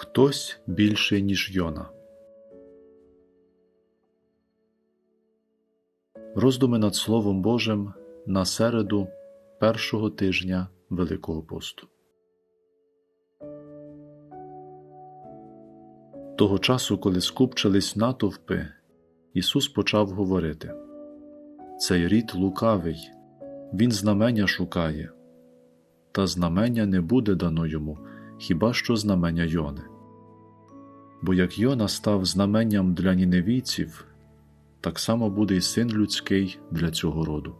Хтось більший, ніж Йона. Роздуми над Словом Божим на середу першого тижня Великого посту. Того часу, коли скупчились натовпи, Ісус почав говорити Цей рід лукавий, він знамення шукає, та знамення не буде дано йому, хіба що знамення Йони. Бо як Йона став знаменням для ніневійців, так само буде й син людський для цього роду.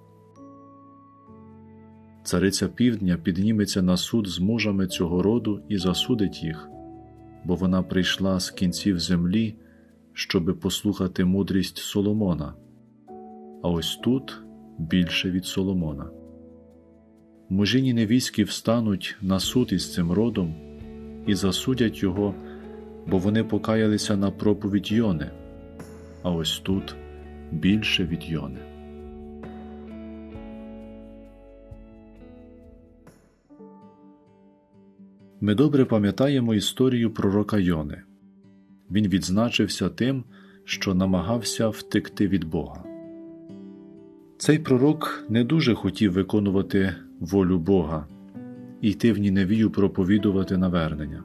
Цариця півдня підніметься на суд з мужами цього роду і засудить їх, бо вона прийшла з кінців землі, щоби послухати мудрість Соломона, а ось тут більше від Соломона. Мужі ніневійські встануть на суд із цим родом і засудять його, бо вони покаялися на проповідь Йони, а ось тут більше від Йони. Ми добре пам'ятаємо історію пророка Йони. Він відзначився тим, що намагався втекти від Бога. Цей пророк не дуже хотів виконувати волю Бога йти в Ніневію проповідувати навернення,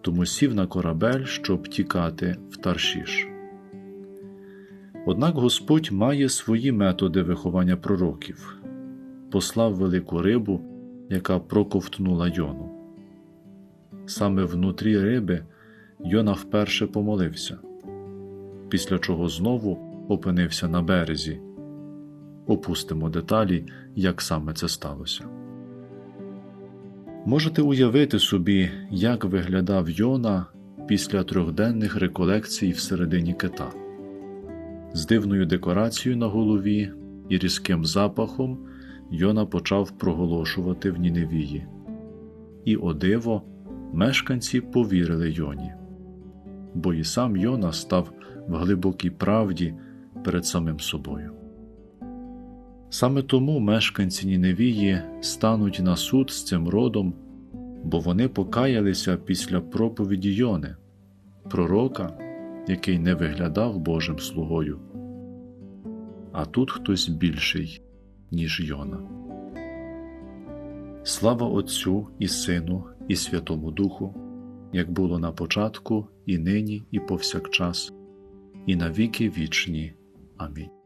тому сів на корабель, щоб тікати в Таршіш. Однак Господь має свої методи виховання пророків, послав велику рибу, яка проковтнула Йону. Саме внутрі риби Йона вперше помолився, після чого знову опинився на березі. Опустимо деталі, як саме це сталося. Можете уявити собі, як виглядав Йона після трьохденних реколекцій всередині кита з дивною декорацією на голові і різким запахом Йона почав проголошувати в Ніневії. І, о диво, мешканці повірили Йоні, бо і сам Йона став в глибокій правді перед самим собою. Саме тому мешканці Ніневії стануть на суд з цим родом, бо вони покаялися після проповіді Йони, пророка, який не виглядав Божим слугою. А тут хтось більший, ніж Йона. Слава Отцю і Сину, і Святому Духу, як було на початку, і нині, і повсякчас, і на віки вічні. Амінь.